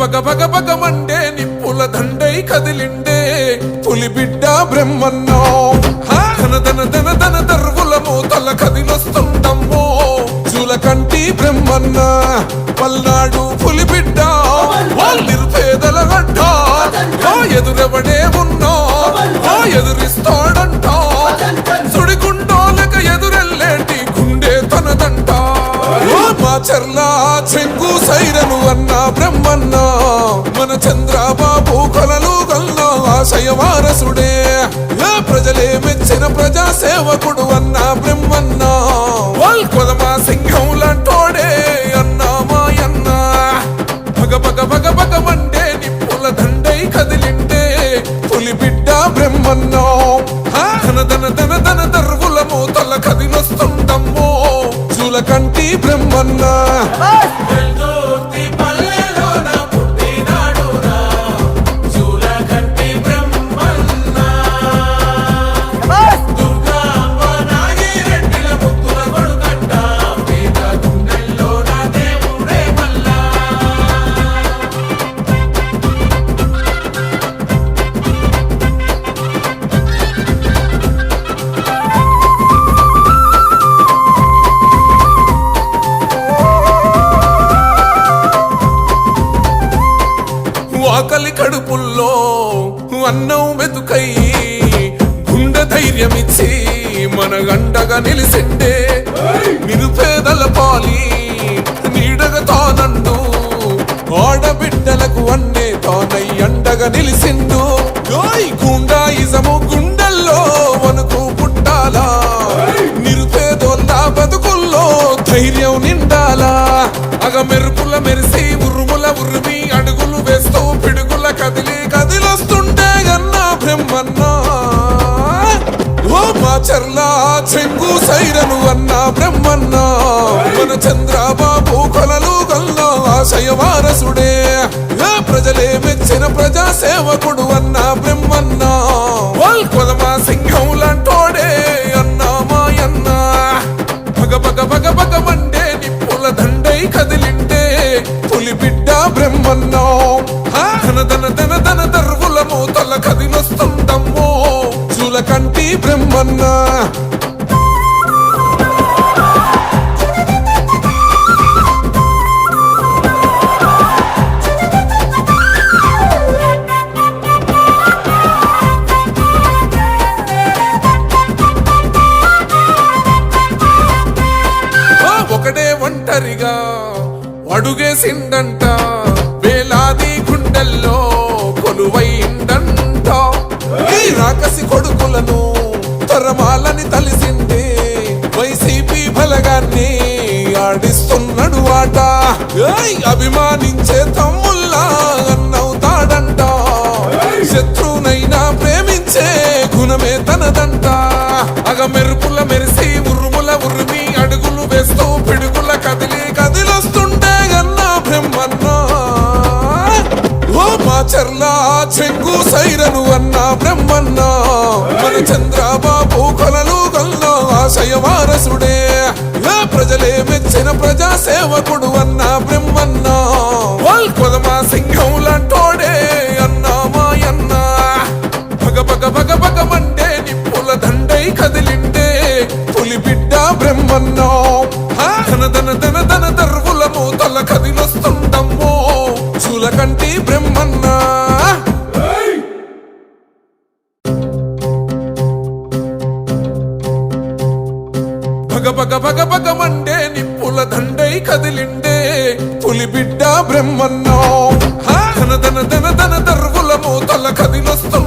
బగ బగ బగ Monday నిప్పుల దండై కదిలిండే. పులి బిడ్డ బ్రహ్మన్నో! ధన ధన ధన ధన దర్వుల మూతల కదిలొస్తుండమ్మో చూలకంటి బ్రహ్మన్న పల్నాడు పులి బిడ్డ నిరుపేదల గడ్డ. ఎదురెవడే ఉన్నా ఎదురిస్తాడంట. సుడిగుండోలక ఎదురెల్లేటి గుండె తనదంట. మా చర్లా చెంగు సైరను అన్న బ్రహ్మన్న. మన చంద్రబాబు కొలలు గల్లా ఆశయ వారసుడే. ఏ ప్రజలే మెచ్చిన ప్రజా సేవకుడు అన్న బ్రహ్మన్న. వాల్ కొదమా సింహం లాంటోడే అన్న మాయన్న. భగ భగ భగ భగ మండే నిప్పుల దండై కదిలింటే పులి బిడ్డ బ్రహ్మన్న. ధన ధన ధన ధన దర్వుల మూతల కదిలొస్తుండమ్మో చూలకంటి బ్రహ్మన్న. ధైర్యమిచ్చి మన గంటగా నిలిసిండే నిరుపేదల పాలి నీడగా తానండు ఆడబిడ్డలకు అన్నే తానై అండగా నిలిసిండు చెంగు సైరను అన్న బ్రహ్మన్న. మన చంద్రబాబు కొలలు గల్లా ఆశయ వారసుడే. ఏ ప్రజలే మెచ్చిన ప్రజా సేవకుడు అన్న బ్రహ్మన్న. కొదమా సింహం లాంటోడే అన్న మాయన్న. భగ భగ భగ భగ మండే నిప్పుల దండై కదిలిండే. పులి బిడ్డ బ్రహ్మన్నో. అడుగేసిందంట. అడుగేసిండంట వేలాది గుండెల్లో కొలువైందంట. ఈ రాకసి కొడుకులను తరమాలని తలిసిండే వైసీపీ బలగాన్ని ఆడిస్తున్నాడు ఆట. అభిమానించే తమ్ముల్లా అన్నవుతాడంట. శత్రువునైనా ప్రేమించే గుణమే తనదంట. అగ మెరుపుల మెరిసి ఉరుముల ఉరిమి అడుగులు వేస్తూ పిడుగుల కదిలి చర్లా చెంగు సైరను అన్న బ్రహ్మన్న. మన చంద్రబాబు కొలలు గల్లో ఆశయ వారసుడే. ప్రజలే మెచ్చిన ప్రజా సేవకుడు అన్న బ్రహ్మన్న. వాల్ కొదమా సింహం లాంటోడే అన్న మాయన్న. భగ భగ భగ భగ మండే నిప్పుల దండై కదిలిండే పులి బిడ్డ బ్రహ్మన్న. హా! ధన ధన ధన పుల్ల కంటి బ్రహ్మన్న. పగ పగ పగ పగ మండే నిప్పుల దండై కదిలిండే. పులి బిడ్డ బ్రహ్మన్నో. ధన ధన ధన ధన దర్వుల మూతల కదిలొస్తు